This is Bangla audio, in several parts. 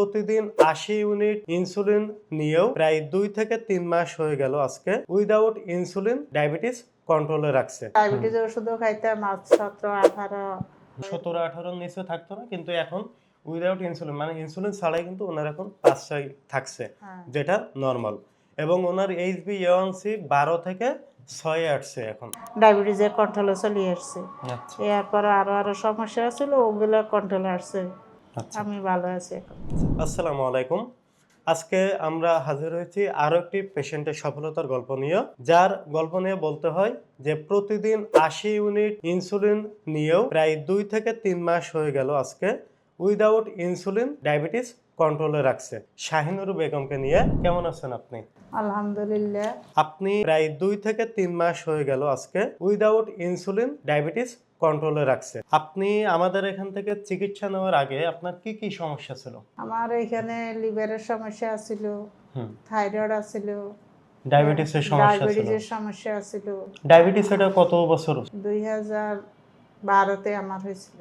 প্রতিদিন আশি ইউনিট ইনসুলিন নিয়েও প্রায় দুই থেকে তিন মাস হয়ে গেল আজকে উইদাউট ইনসুলিন ডায়াবেটিস কন্ট্রোলে রাখছে। ডায়াবেটিস ওষুধও খাইতাম আজ সতেরো আঠারো। সতেরো আঠারোর নিচে থাকতো না কিন্তু এখন উইদাউট ইনসুলিন মানে ইনসুলিন ছাড়াই কিন্তু ওনার এখন পাঁচ ছয় থাকছে হ্যাঁ। যেটা নর্মাল এবং ওনার এইচ বি এওয়ানসি বারো থেকে ছয়ে আসছে এখন। ডায়াবেটিসের কন্ট্রোলে চলে আসছে। আচ্ছা। এরপর আরও আরও সমস্যা ছিল ওগুলো কন্ট্রোলে আসছে। আমি ভালো আছি এখন। আসসালামু আলাইকুম। আজকে আমরা হাজির হয়েছি আরও একটি পেশেন্টের সফলতার গল্প নিয়ে যার গল্প নিয়ে বলতে হয় যে প্রতিদিন আশি ইউনিট ইনসুলিন নিয়েও প্রায় দুই থেকে তিন মাস হয়ে গেল আজকে। উইদাউট ইনসুলিন ডায়াবেটিস কন্ট্রোলে রাখছে। শাহিনুর বেগমকে নিয়ে কেমন আছেন আপনি? আলহামদুলিল্লাহ। আপনি প্রায় দুই থেকে তিন মাস হয়ে গেল আজকে উইদাউট ইনসুলিন ডায়াবেটিস কন্ট্রোলে রাখছে। আপনি আমাদের এখান থেকে চিকিৎসা নেওয়ার আগে আপনার কি কি সমস্যা ছিল? আমার এখানে লিভারের সমস্যা হুম। থাইরয়েড আছিল ডায়াবেটিসের সমস্যা ছিল। ডায়াবেটিসের সমস্যা আছিল। ডায়াবেটিস এটা কত বছর? দুই হাজার বারোতে আমার হয়েছিল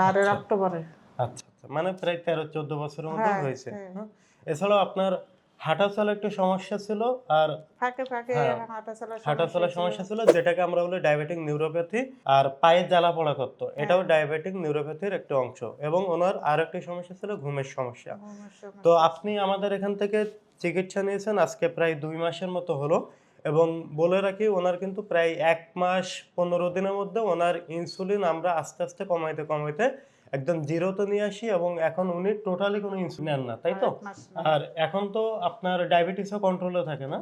বারোর আচ্ছা। অক্টোবরে। আচ্ছা আচ্ছা মানে প্রায় তেরো চোদ্দ বছরের মতো হ্যাঁ, হয়েছে হ্যাঁ। এছাড়াও আপনার হাঁটা চলা একটু সমস্যা ছিল আর ফাঁকে ফাঁকে হ্যাঁ, হাঁটা চলার। সমস্যা ছিল যেটাকে আমরা বলি ডায়াবেটিক নিউরোপ্যাথি আর পায়ের জ্বালা পড়া করতো এটাও। ডায়াবেটিক নিউরোপ্যাথির একটা অংশ এবং ওনার আর একটি সমস্যা ছিল ঘুমের সমস্যা। তো আপনি আমাদের এখান থেকে চিকিৎসা নিয়েছেন আজকে প্রায় দুই মাসের মতো হলো এবং বলে রাখি ওনার কিন্তু প্রায় এক মাস পনেরো দিনের মধ্যে ওনার ইনসুলিন আমরা আস্তে আস্তে কমাইতে কমাইতে একদম জিরো তো নিয়ে আসি এবং এখন উনি টোটালি কোনো ইনসুলিন নেন না তাই তো। আর এখন তো আপনার ডায়াবেটিসও কন্ট্রোলে থাকে না?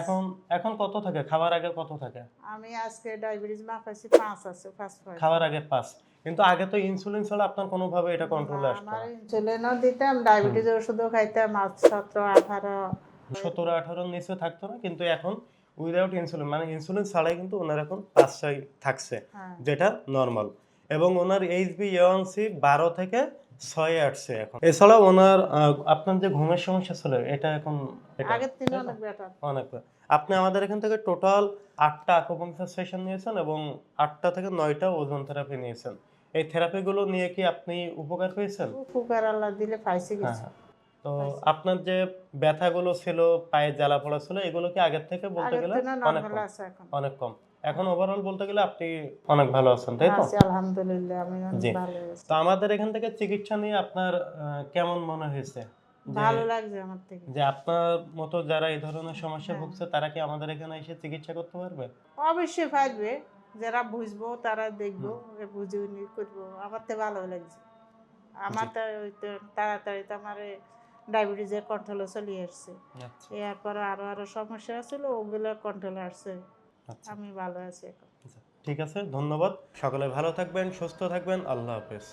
এখন এখন কত থাকে? খাবার আগে কত থাকে? আমি আজকে ডায়াবেটিস মাপাইছি পাঁচ আছে পাঁচ পয়েন্ট খাবার আগে পাঁচ। কিন্তু আগে তো ইনসুলিন ছাড়া আপনার কোনোভাবে এটা কন্ট্রোলে আসতো আমার না ইনসুলিনও দিতাম ডায়াবেটিস ওষুধও খাইতাম আজ সতেরো আঠারো। সতেরো আঠারোর নিচে থাকতো না কিন্তু এখন উইদাউট ইনসুলিন মানে ইনসুলিন ছাড়াই কিন্তু ওনার এখন পাঁচ ছয় থাকছে হ্যাঁ। যেটা নর্মাল এবং ওনার এইচ বি এওয়ানসি বারো থেকে ছয়ে আসছে এখন। এছাড়াও ওনার আপনার যে ঘুমের সমস্যা ছিল এটা এখন আগের অনেক বেটার অনেক আপনি আমাদের এখান থেকে টোটাল আটটা আকুপাংচার সেশন নিয়েছেন এবং আটটা থেকে নয়টা ওজন থেরাপি নিয়েছেন। এই থেরাপিগুলো নিয়ে কি আপনি উপকার পেয়েছেন? উপকার আল্লাহ দিলে পাইছি হ্যাঁ কিছু। হ্যাঁ তো আপনার যে ব্যথাগুলো ছিল পায়ে জ্বালা পড়া ছিল এগুলো কি আগের থেকে বলতে গেলে অনেক কম? অনেক কম। এখন ওভারঅল বলতে গেলে আপনি অনেক ভালো আছেন তাই তো? আলহামদুলিল্লাহ আমি অনেক ভালো আছি। তো আমাদের এখান থেকে চিকিৎসা নিয়ে আপনার কেমন মনে হয়েছে? ভালো লাগছে আমার থেকে। যে আপনার মতো যারা এই ধরনের সমস্যা হ্যাঁ। ভুগছে তারা কি আমাদের এখানে এসে চিকিৎসা করতে পারবে? অবশ্যই পারবে। যারা বুঝব তারা দেখব বুঝে করব। আমার তো ভালো লাগছে। আমার তো ওই তো তাড়াতাড়ি তো আমার ডায়াবেটিসের কন্ট্রোলে চলে আসছে। আচ্ছা। এরপর আরও আরও সমস্যা ছিল ওগুলো কন্ট্রোলে আসছে। আমি ভালো আছি এখন। ঠিক আছে ধন্যবাদ। সকলে ভালো থাকবেন সুস্থ থাকবেন আল্লাহ হাফেজ।